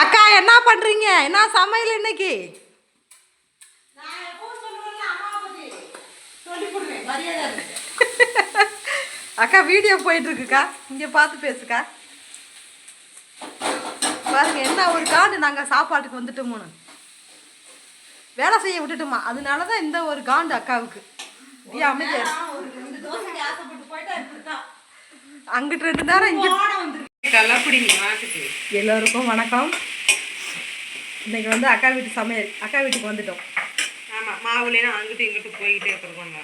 அக்கா என்ன பண்றீங்க? என்ன சமையல் இன்னைக்கு? அக்கா வீடியோ போயிட்டு இருக்குக்கா இங்க பார்த்து பேசுக்கா. பாருங்க என்ன ஒரு காண்டு நாங்க சாப்பாட்டுக்கு வந்துட்டோமோன்னு. வேலை செய்ய விட்டுட்டோமா. அதனால தான் இந்த ஒரு காண்டு அக்காவுக்கு. அமைதியா இருக்கு. அங்கிட்டு ரெண்டு நேரம் இங்க எல்லோருக்கும் வணக்கம். இன்னைக்கு வந்து அக்கா வீட்டு சமையல் அக்கா வீட்டுக்கு வந்துட்டோம். ஆமா மாவுலாம் அங்கிட்டு இங்கிட்டு போய்கிட்டே இருக்கிறோம்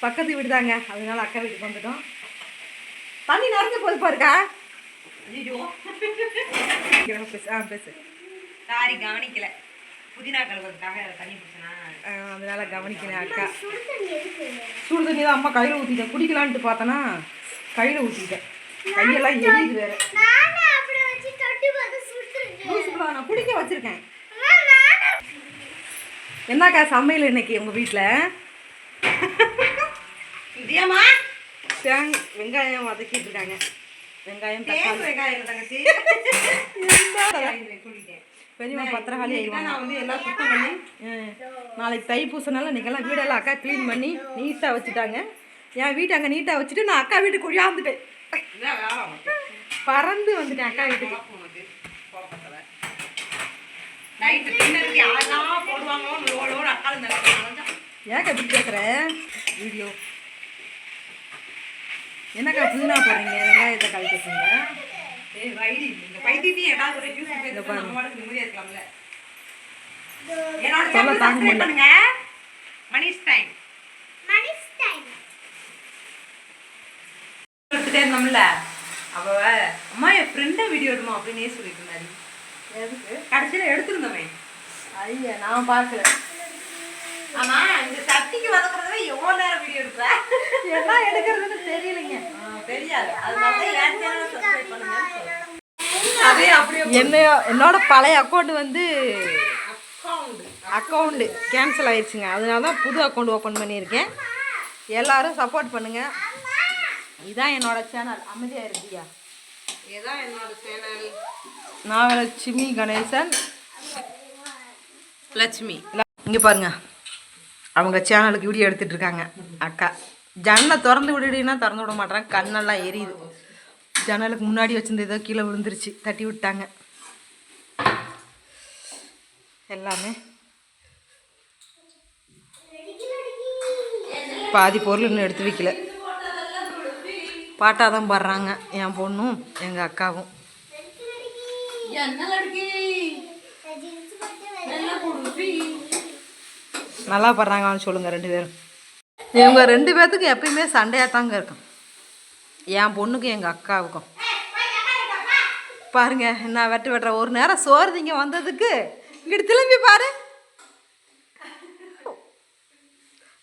பக்கத்து வீடு தாங்க அதனால அக்கா வீட்டுக்கு வந்துட்டோம். தண்ணி நிறைஞ்சு போது பாருக்கா. ஆ பேசு. சாரி கவனிக்கல. புதினா கழுவுறதுக்காக தண்ணி அதனால கவனிக்கிறேன் அக்கா. சுடு தண்ணி தான் அம்மா கையில் ஊற்றிட்டேன் குடிக்கலான்ட்டு பார்த்தேன்னா கையில் ஊற்றிட்டேன் கையெல்லாம் எரியுது வேற. நான் குடிக்க வச்சிருக்கேன். என்னக்கா சமையல் இன்னைக்கு உங்கள் வீட்டில் இந்தியமா தேங் வெங்காயம் வதக்கிட்டு இருக்காங்க. வெங்காயம் தக்காளி. வெங்காயம் தங்கச்சி பத்திரகாளி நான் வந்து எல்லாம் சுத்தம் பண்ணி. நாளைக்கு தைப்பூசனால இன்னைக்கெல்லாம் வீடெல்லாம் அக்கா க்ளீன் பண்ணி நீட்டாக வச்சுட்டாங்க. என் வீட்டை அங்கே நீட்டாக வச்சுட்டு நான் அக்கா வீட்டுக்கு ஒழியாந்துட்டேன் உனக்கு. பறந்து வந்துட்டேன் அக்கா வீட்டுக்கு. நைட்டு டின்னருக்கு யாரெல்லாம் போடுவாங்களோ லோலோட நல்லா ஏக்கா இப்படி பேசுகிற வீடியோ. என்னக்கா புதினா போடுறீங்க? வெங்காயத்தை கலக்கி வச்சுங்க ஏய் வைடி இந்த பைத்தியத்தையும் ஏதாவது ஒரு ஜூஸ் பேசி நம்ம பாட்டுக்கு நிம்மதியா இருக்கலாம்ல என்னோட சொல்ல சேனல் தாங்க சப்ஸ்கிரைப் பண்ணுங்க மணிஷ் டைம் எடுத்துட்டே இருந்தோம்ல. அவ அம்மா என் ஃப்ரெண்டை வீடியோ எடுமா? அப்படின்னே சொல்லிட்டு இருந்தாரு. எதுக்கு? கடைசியில எடுத்திருந்தோமே. ஐயா நான் பார்க்கல. ஆமா இந்த சட்டிக்கு வதக்குறதுல எவ்வளவு நேரம் வீடியோ எடுப்ப? என்ன எடுக்கிறதுன்னு தெரியலைங்க. தெரியாது. அதனால தான் என் சேனலை சப்ஸ்கிரைப் பண்ணுங்க அதே அப்படியே என்னையோ என்னோட பழைய அக்கௌண்ட் வந்து அக்கௌண்ட் கேன்சல் ஆயிடுச்சுங்க அதனால தான் புது அக்கௌண்ட் ஓப்பன் பண்ணியிருக்கேன். எல்லாரும் சப்போர்ட் பண்ணுங்க. இதான் என்னோட சேனல். அமைதியாக இருக்கியா இதான் என்னோட சேனல். நாகலட்சுமி கணேசன். லட்சுமி. இங்கே பாருங்க. அவங்க சேனலுக்கு வீடியோ எடுத்துட்டு இருக்காங்க. அக்கா. ஜன்னலை திறந்து விடுடினா திறந்து விட மாட்டேறாங்க கண்ணெல்லாம் எரியுது. ஜன்னலுக்கு முன்னாடி வச்சிருந்த ஏதோ கீழே விழுந்துருச்சு. தட்டி விட்டாங்க. எல்லாமே. பாதி பொருள் இன்னும் எடுத்து வைக்கல. பாட்டாக தான் பாடுறாங்க. என் பொண்ணும் எங்கள் அக்காவும். நல்லா பாடுறாங்கன்னு சொல்லுங்கள் ரெண்டு பேரும். இவங்க ரெண்டு பேர்த்துக்கும் எப்பயுமே சண்டையாக தாங்க இருக்கும். என் பொண்ணுக்கும் எங்கள் அக்காவுக்கும். பாருங்க நான் வெட்டு வெட்டுற. ஒரு நேரம் சோறு திங்க வந்ததுக்கு இங்கிட்டு திரும்பி பாரு.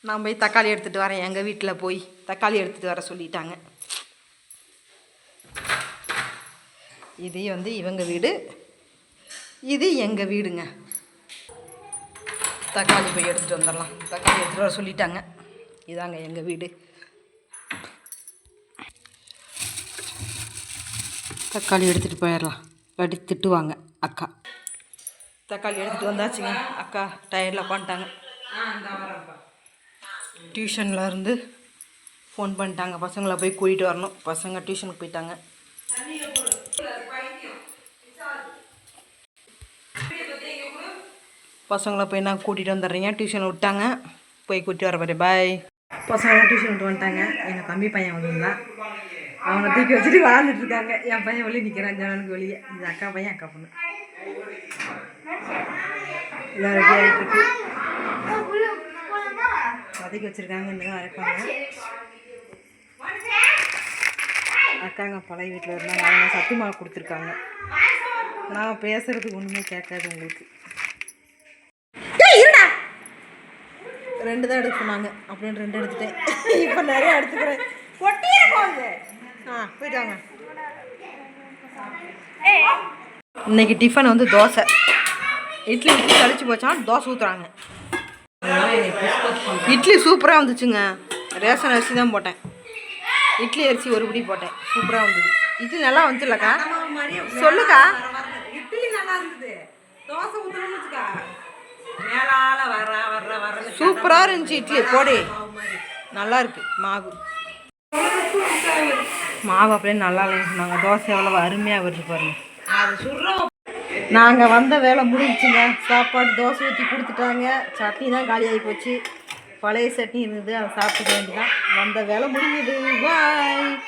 நான் போய் தக்காளி எடுத்துகிட்டு வரேன். எங்கள் வீட்டில் போய் தக்காளி எடுத்துகிட்டு வர சொல்லிட்டாங்க. இது வந்து இவங்க வீடு. இது எங்கள் வீடுங்க. தக்காளி போய் எடுத்துகிட்டு வந்துடலாம். தக்காளி எடுத்துகிட்டு வர சொல்லிட்டாங்க. இதாங்க எங்கள் வீடு. தக்காளி எடுத்துகிட்டு போயிடலாம். இல்லாட்டி திட்டுவாங்க அக்கா. தக்காளி எடுத்துகிட்டு வந்தாச்சுங்க. அக்கா டயர்டில் உட்காந்துட்டாங்க டியூஷனில் இருந்து ஃபோன் பண்ணிட்டாங்க. பசங்களை போய் கூட்டிகிட்டு வரணும். பசங்க டியூஷனுக்கு போயிட்டாங்க. பசங்களை போய் நான் கூட்டிகிட்டு வந்துடுறீங்க டியூஷன் விட்டாங்க. போய் கூட்டிட்டு வர பாரு. பாய் பசங்களாம் டியூஷன் விட்டு வந்துட்டாங்க. எங்கள் தம்பி பையன் வந்துருந்தான் அவனை தூக்கி வச்சுட்டு வாழ்ந்துட்டு இருக்காங்க. என் பையன் வெளியே நிற்கிறான் ஜனனுக்கு வெளியே. இது அக்கா பையன் அக்கா பொண்ணு. எல்லாம் ரெடி ஆகிட்டு இருக்கு. வதக்கி வச்சுருக்காங்க. இன்னும் அரைப்பாங்க. அக்காங்க பழைய வீட்டில் இருந்தாங்க அவங்க சத்து மாவு கொடுத்துருக்காங்க. நான் பேசுறதுக்கு ஒன்றுமே கேட்காது உங்களுக்கு. ரெண்டு தான் எடுக்க சொன்னாங்க. அப்படின்னு ரெண்டு எடுத்துட்டேன். இப்போ நிறைய எடுத்துக்கிறேன். கொட்டியே ஆ போயிட்டாங்க இன்னைக்கு டிஃபன் வந்து தோசை. இட்லி இட்லி கழிச்சு போச்சான் தோசை ஊற்றுறாங்க இட்லி சூப்பராக வந்துச்சுங்க. ரேஷன் அரிசி தான் போட்டேன். இட்லி அரிசி ஒரு பிடி போட்டேன். சூப்பராக வந்தது. இட்லி நல்லா வந்துச்சுல்லக்கா சொல்லுக்கா. இட்லி நல்லா இருந்தது. தோசை ஊற்றணும்னுக்கா மேலால சூப்பராக இருந்துச்சு இட்லி. போடே. நல்லா இருக்கு. மாவு. மாவு அப்படியே நல்லா இல்லைன்னு தோசை எவ்வளோ அருமையாக வருது பாருங்க. அது நாங்கள் வந்த வேலை முடிஞ்சுங்க சாப்பாடு தோசை ஊற்றி கொடுத்துட்டாங்க. சட்னி தான் காலியாகி போச்சு. பழைய சட்னி இருந்தது அதை சாப்பிட்டுக்க வேண்டியதான் வந்த வேலை முடிஞ்சது. பாய்